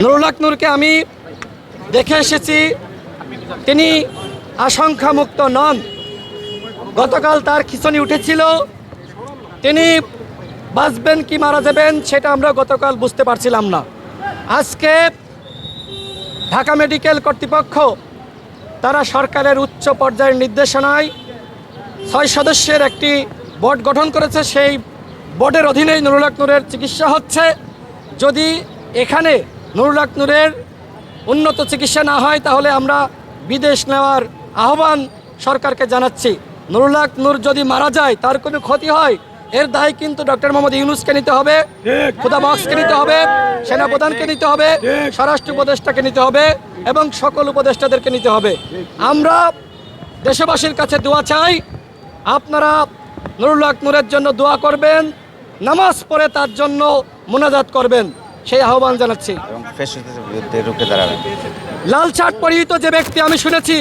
নুরুল হক নূরকে আমি দেখে এসেছি। তিনি আশঙ্কামুক্ত নন। গতকাল তার খিচুনি উঠেছিল। তিনি বাঁচবেন কি মারা যাবেন সেটা আমরা গতকাল বুঝতে পারছিলাম না। আজকে ঢাকা মেডিকেল কর্তৃপক্ষ তারা সরকারের উচ্চ পর্যায়ের নির্দেশনায় ছয় সদস্যের একটি বোর্ড গঠন করেছে। সেই বোর্ডের অধীনেই নুরুল নূরের চিকিৎসা হচ্ছে। যদি এখানে নুরুল হক নূরের উন্নত চিকিৎসা না হয়, তাহলে আমরা বিদেশ নেওয়ার আহ্বান সরকারকে জানাচ্ছি। নুরুল হক নূর যদি মারা যায়, তার কোনো ক্ষতি হয়? এর দায় কিন্তু ডক্টর মোহাম্মদ ইউনুসকে নিতে হবে, খুদা বক্সকে নিতে হবে, সেনাপ্রধানকে নিতে হবে, স্বরাষ্ট্র উপদেষ্টাকে নিতে হবে, এবং সকল উপদেষ্টাদেরকে নিতে হবে। আমরা দেশবাসীর কাছে দোয়া চাই, আপনারা নুরুল হক নূরের জন্য দোয়া করবেন, নামাজ পড়ে তার জন্য মোনাজাত করবেন। সেই আহ্বান জানাচ্ছি। এবং ফেসিলিটির বিরুদ্ধে রুখে দাঁড়াবেন লাল শার্ট পরিহিত যে ব্যক্তি আমি শুনেছি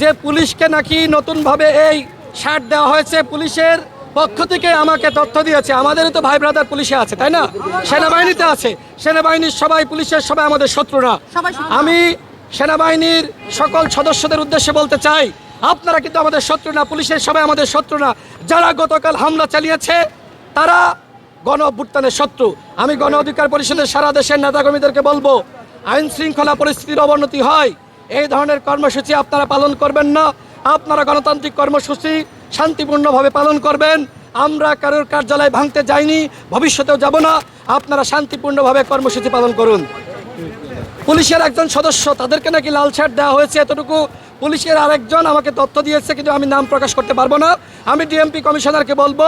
যে পুলিশকে নাকি নতুনভাবে এই শার্ট দেওয়া হয়েছে পুলিশের পক্ষ থেকে আমাকে তথ্য দিয়েছে। আমাদেরও তো ভাই ব্রাদার পুলিশে আছে তাই না? সেনাবাহিনীতে আছে। সেনাবাহিনীর সবাই পুলিশের সবাই আমাদের শত্রুরা। আমি সেনাবাহিনীর সকল সদস্যদের উদ্দেশ্যে বলতে চাই আপনারা কিন্তু আমাদের শত্রু না পুলিশের সবাই আমাদের শত্রু না। যারা গতকাল হামলা চালিয়েছে তারা গণ অভ্যুত্থানের শত্রু। আমি গণ অধিকার পরিষদের সারা দেশের নেতাকর্মীদেরকে বলব, আইন শৃঙ্খলা পরিস্থিতির অবনতি হয়। এই ধরনের কর্মসূচি আপনারা পালন করবেন না। আপনারা গণতান্ত্রিক কর্মসূচি শান্তিপূর্ণভাবে পালন করবেন। আমরা কারোর কার্যালয় ভাঙতে যাইনি, ভবিষ্যতেও যাব না। আপনারা শান্তিপূর্ণভাবে কর্মসূচি পালন করুন। পুলিশের একজন সদস্য, তাদেরকে নাকি লাল শার্ট দেওয়া হয়েছে এতটুকু। পুলিশের আরেকজন আমাকে তথ্য দিয়েছে কিন্তু আমি নাম প্রকাশ করতে পারব না। আমি ডিএমপি কমিশনারকে বলব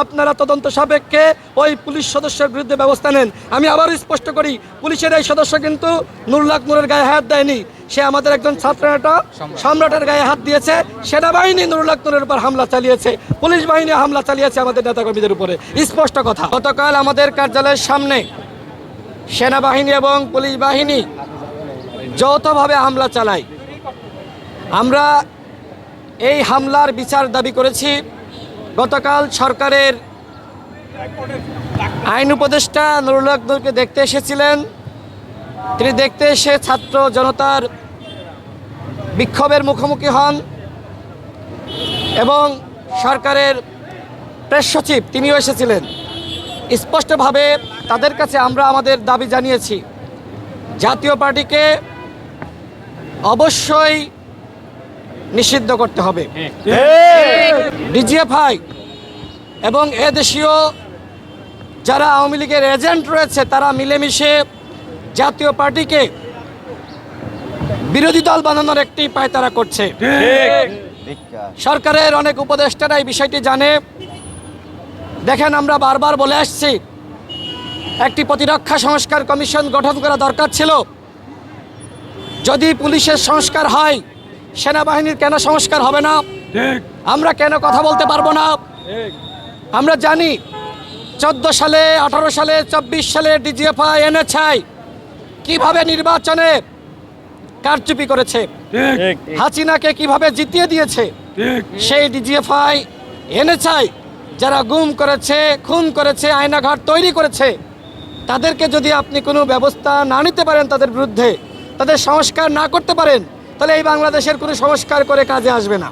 আপনারা তদন্ত সাপেক্ষে ওই পুলিশ সদস্যের বিরুদ্ধে ব্যবস্থা নেন। আমি আবার স্পষ্ট করি পুলিশের এই সদস্য কিন্তু নুরুল্লাহ নূরের গায়ে হাত দেয়নি। সে আমাদের একজন ছাত্র নেতা সম্রাটের গায়ে হাত দিয়েছে। সেনাবাহিনী নুরুল্লাহ নূরের উপর হামলা চালিয়েছে। পুলিশ বাহিনী হামলা চালিয়েছে আমাদের নেতাকর্মীদের উপরে। স্পষ্ট কথা গতকাল আমাদের কার্যালয়ের সামনে সেনাবাহিনী এবং পুলিশ বাহিনী যৌথভাবে হামলা চালায়। আমরা এই হামলার বিচার দাবি করেছি। গতকাল সরকারের আইন উপদেষ্টা নুরুল নূরকে দেখতে এসেছিলেন। তিনি দেখতে এসে ছাত্র জনতার বিক্ষোভের মুখোমুখি হন এবং সরকারের প্রেস সচিব তিনিও এসেছিলেন। স্পষ্টভাবে তাদের কাছে আমরা আমাদের দাবি জানিয়েছি। জাতীয় পার্টিকে অবশ্যই নিষিদ্ধ করতে হবে। ডিজিএফআই এবং এদেশীয় যারা আওয়ামী লীগের এজেন্ট রয়েছে তারা মিলেমিশে জাতীয় পার্টিকে বিরোধী দল বানানোর একটি পায়তারা করছে। সরকারের অনেক উপদেষ্টারা এই বিষয়টি জানে। দেখেন আমরা বারবার বলে আসছি একটি প্রতিরক্ষা সংস্কার কমিশন গঠন করা দরকার ছিল। যদি পুলিশের সংস্কার হয় সেনাবাহিনীর কেন সংস্কার হবে না? আমরা কেন কথা বলতে পারব না? আমরা জানি চোদ্দ সালে আঠারো সালে চব্বিশ সালে ডিজিএফআই এনএচআই কীভাবে নির্বাচনে কারচুপি করেছে? হাসিনাকে কীভাবে জিতিয়ে দিয়েছে? সেই ডিজিএফআই এনেছাই যারা গুম করেছে খুন করেছে আয়নাঘাট তৈরি করেছে তাদেরকে যদি আপনি কোনো ব্যবস্থা না নিতে পারেন তাদের বিরুদ্ধে তাদের সংস্কার না করতে পারেন তাহলে এই বাংলাদেশের কোনো সংস্কার করে কাজে আসবে না।